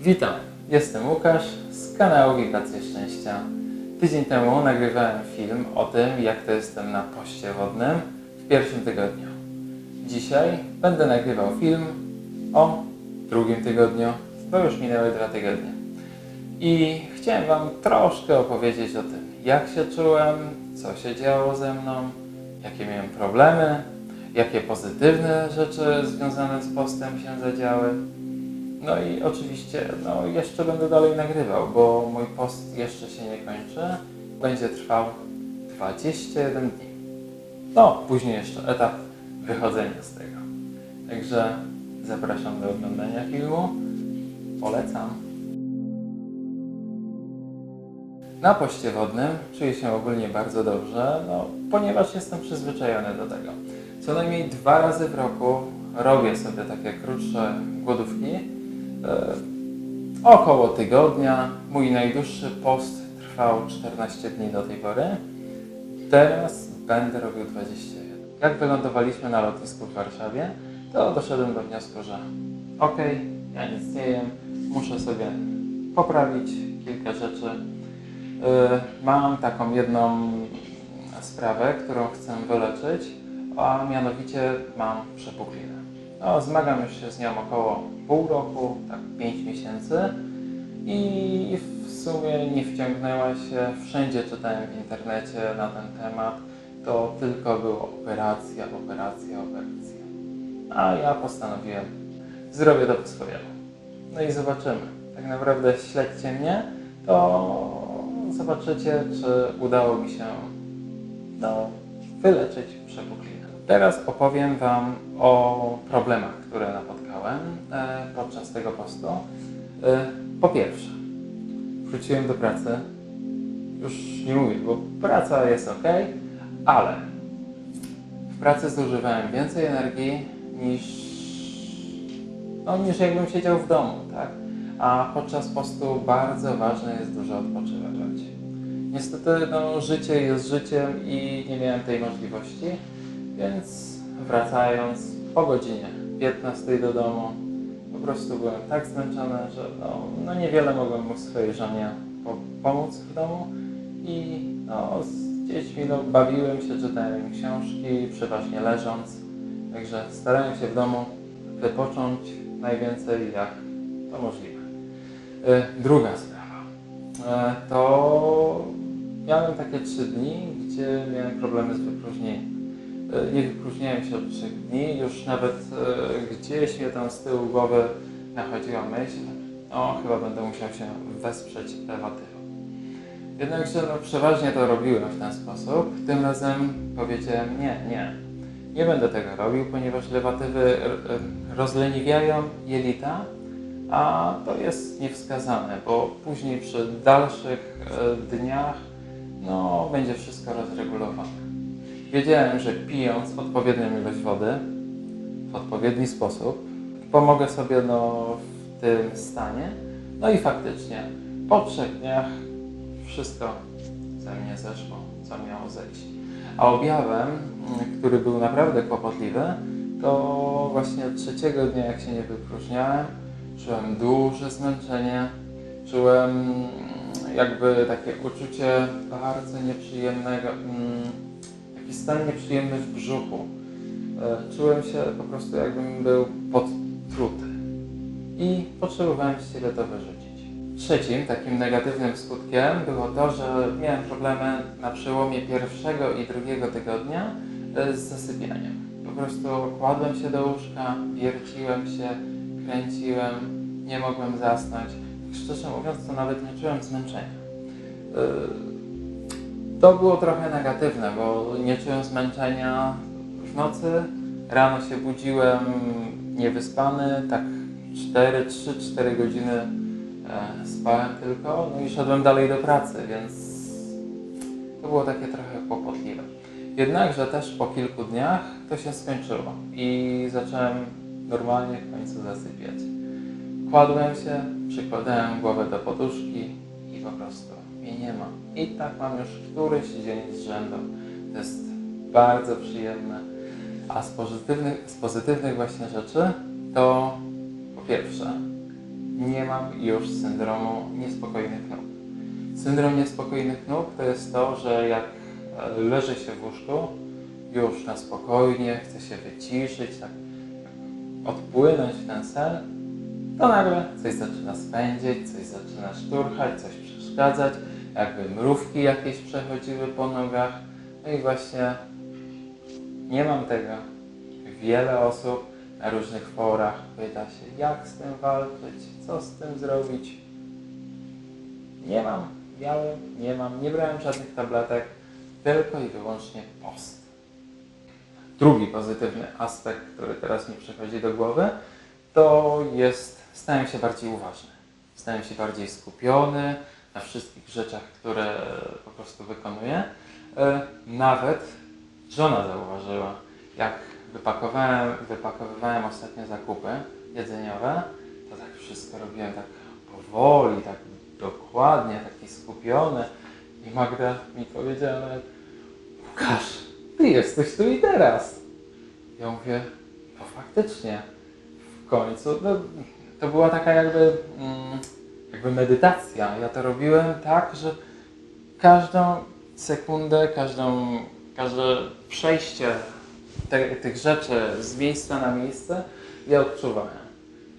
Witam, jestem Łukasz z kanału Wibracje Szczęścia. Tydzień temu nagrywałem film o tym, jak to jestem na poście wodnym w pierwszym tygodniu. Dzisiaj będę nagrywał film o drugim tygodniu, bo już minęły dwa tygodnie. I chciałem Wam troszkę opowiedzieć o tym, jak się czułem, co się działo ze mną, jakie miałem problemy, jakie pozytywne rzeczy związane z postem się zadziały. No i oczywiście, no jeszcze będę dalej nagrywał, bo mój post jeszcze się nie kończy. Będzie trwał 21 dni. No, później jeszcze etap wychodzenia z tego. Także zapraszam do oglądania filmu. Polecam. Na poście wodnym czuję się ogólnie bardzo dobrze, no, ponieważ jestem przyzwyczajony do tego. Co najmniej dwa razy w roku robię sobie takie krótsze głodówki. E, około tygodnia. Mój najdłuższy post trwał 14 dni do tej pory. Teraz będę robił 21. Jak wylądowaliśmy na lotnisku w Warszawie, to doszedłem do wniosku, że okej, ja nic nie jem, muszę sobie poprawić kilka rzeczy. E, Mam taką jedną sprawę, którą chcę wyleczyć, a mianowicie mam przepuklinę. No, zmagam już się z nią około pół roku, tak 5 miesięcy i w sumie nie wciągnęła się. Wszędzie czytałem w internecie na ten temat. To tylko była operacja, operacja, operacja. A ja postanowiłem, zrobię to po swojemu. No i zobaczymy. Tak naprawdę śledźcie mnie, to zobaczycie, czy udało mi się no, wyleczyć przepuklinę. Teraz opowiem Wam o problemach, które napotkałem e, podczas tego postu. E, po pierwsze, wróciłem do pracy. Już nie mówię, bo praca jest ok, ale w pracy zużywałem więcej energii niż, no, niż jakbym siedział w domu, tak? A podczas postu bardzo ważne jest dużo odpoczywać. Niestety no, życie jest życiem i nie miałem tej możliwości, więc wracając po godzinie 15 do domu, po prostu byłem tak zmęczony, że no, no niewiele mogłem mu swojej żonie po, pomóc w domu i no, z dziećmi no, bawiłem się, czytałem książki, przeważnie leżąc, także starałem się w domu wypocząć najwięcej jak to możliwe. Y, Druga sprawa. E, To miałem takie trzy dni, gdzie miałem problemy z wypróżnieniem. E, Nie wypróżniałem się od trzech dni, już nawet e, gdzieś mnie tam z tyłu głowy nachodziła myśl, o chyba będę musiał się wesprzeć lewatywą. Jednakże no, przeważnie to robiłem w ten sposób. Tym razem powiedziałem nie, nie. Nie będę tego robił, ponieważ lewatywy e, rozleniwiają jelita, a to jest niewskazane, bo później przy dalszych dniach no, będzie wszystko rozregulowane. Wiedziałem, że pijąc odpowiednią ilość wody w odpowiedni sposób, pomogę sobie no, w tym stanie. No i faktycznie po trzech dniach wszystko ze mnie zeszło, co miało zejść. A objawem, który był naprawdę kłopotliwy, to właśnie trzeciego dnia, jak się nie wypróżniałem, czułem duże zmęczenie, czułem mm, jakby takie uczucie bardzo nieprzyjemnego, mm, taki stan nieprzyjemny w brzuchu. E, Czułem się po prostu jakbym był podtruty i potrzebowałem siebie to wyrzucić. Trzecim takim negatywnym skutkiem było to, że miałem problemy na przełomie pierwszego i drugiego tygodnia e, z zasypianiem. Po prostu kładłem się do łóżka, wierciłem się, kręciłem, nie mogłem zasnąć. Szczerze mówiąc, to nawet nie czułem zmęczenia. To było trochę negatywne, bo nie czułem zmęczenia w nocy. Rano się budziłem niewyspany, tak 4, 3-4 godziny e, spałem tylko, no i szedłem dalej do pracy, więc to było takie trochę kłopotliwe. Jednakże też po kilku dniach to się skończyło i zacząłem normalnie w końcu zasypiać. Kładłem się, przykładałem głowę do poduszki i po prostu mnie nie ma. I tak mam już któryś dzień z rzędu. To jest bardzo przyjemne. A z pozytywnych, z pozytywnych właśnie rzeczy to po pierwsze nie mam już syndromu niespokojnych nóg. Syndrom niespokojnych nóg to jest to, że jak e, leży się w łóżku, już na spokojnie, chce się wyciszyć, tak odpłynąć w ten sen, to nagle coś zaczyna spędzić, coś zaczyna szturchać, coś przeszkadzać, jakby mrówki jakieś przechodziły po nogach. No i właśnie nie mam tego. Wiele osób na różnych forach pyta się, jak z tym walczyć, co z tym zrobić. Nie mam, miałem, nie mam, nie brałem żadnych tabletek, tylko i wyłącznie post. Drugi pozytywny aspekt, który teraz mi przychodzi do głowy, to jest, stałem się bardziej uważny. Stałem się bardziej skupiony na wszystkich rzeczach, które po prostu wykonuję. E, Nawet żona zauważyła, jak wypakowałem, wypakowywałem ostatnio zakupy jedzeniowe, to tak wszystko robiłem tak powoli, tak dokładnie, taki skupiony. I Magda mi powiedziała Łukasz, ty jesteś tu i teraz. Ja mówię, no faktycznie, w końcu, no, to była taka jakby, mm, jakby medytacja. Ja to robiłem tak, że każdą sekundę, każdą, każde przejście te, tych rzeczy z miejsca na miejsce ja odczuwałem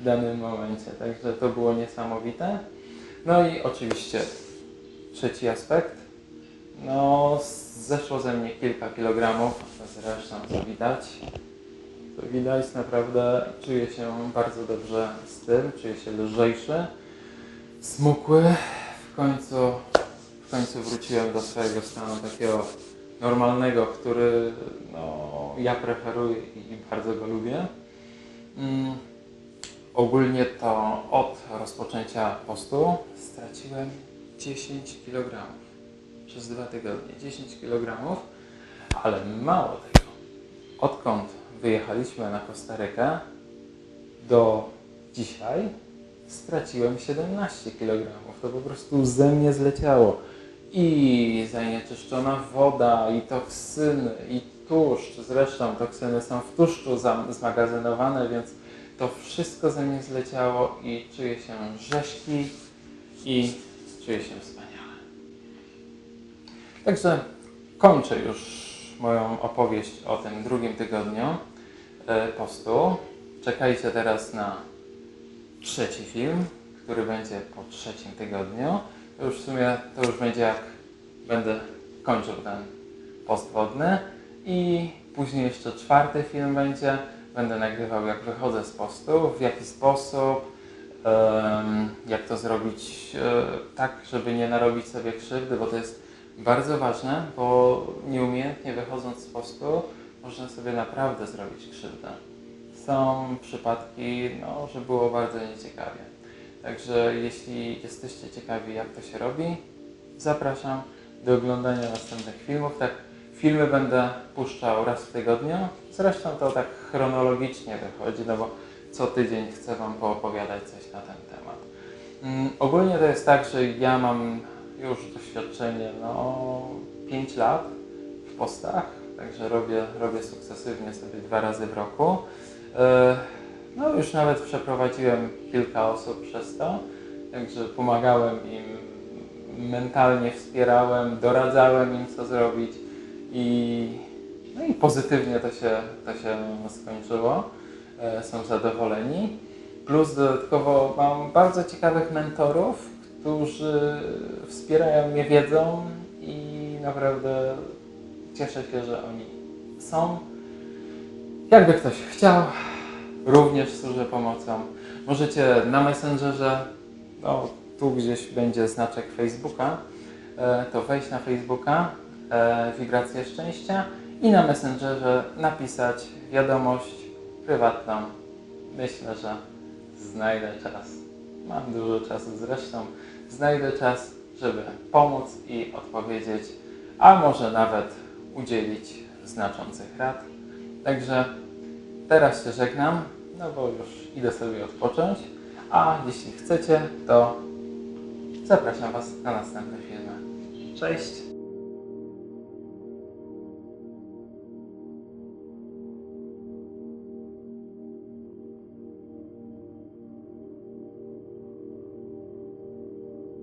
w danym momencie. Także to było niesamowite. No i oczywiście trzeci aspekt. No, zeszło ze mnie kilka kilogramów, zresztą to widać. To widać, naprawdę czuję się bardzo dobrze z tym, czuję się lżejszy, smukły. W końcu, w końcu wróciłem do swojego stanu takiego normalnego, który no, ja preferuję i bardzo go lubię. Mm, ogólnie to od rozpoczęcia postu straciłem 10 kg przez dwa tygodnie. 10 kg, ale mało tego. Odkąd wyjechaliśmy na Kostarykę do dzisiaj straciłem 17 kg. To po prostu ze mnie zleciało. I zanieczyszczona woda, i toksyny, i tłuszcz. Zresztą toksyny są w tłuszczu zmagazynowane, więc to wszystko ze mnie zleciało i czuję się rzeźki i czuję się wspaniale. Także kończę już moją opowieść o tym drugim tygodniu e, postu. Czekajcie teraz na trzeci film, który będzie po trzecim tygodniu. To już w sumie to już będzie jak będę kończył ten post wodny i później jeszcze czwarty film będzie. Będę nagrywał jak wychodzę z postu, w jaki sposób, jak to zrobić e, tak, żeby nie narobić sobie krzywdy, bo to jest bardzo ważne, bo nieumiejętnie wychodząc z postu można sobie naprawdę zrobić krzywdę. Są przypadki, no, że było bardzo nieciekawie. Także jeśli jesteście ciekawi, jak to się robi, zapraszam do oglądania następnych filmów. Tak, filmy będę puszczał raz w tygodniu. Zresztą to tak chronologicznie wychodzi, no bo co tydzień chcę Wam poopowiadać coś na ten temat. Mm, ogólnie to jest tak, że ja mam już doświadczenie no 5 lat w postach, także robię, robię sukcesywnie sobie dwa razy w roku. E, No już nawet przeprowadziłem kilka osób przez to, także pomagałem im, mentalnie wspierałem, doradzałem im co zrobić i, no i pozytywnie to się, to się skończyło. E, Są zadowoleni. Plus dodatkowo mam bardzo ciekawych mentorów, którzy wspierają mnie wiedzą i naprawdę cieszę się, że oni są. Jakby ktoś chciał, również służę pomocą. Możecie na Messengerze, no tu gdzieś będzie znaczek Facebooka, e, to wejść na Facebooka, e, Wibracje Szczęścia i na Messengerze napisać wiadomość prywatną. Myślę, że znajdę czas. Mam dużo czasu zresztą. Znajdę czas, żeby pomóc i odpowiedzieć, a może nawet udzielić znaczących rad. Także teraz się żegnam, no bo już idę sobie odpocząć. A jeśli chcecie, to zapraszam Was na następne filmy. Cześć!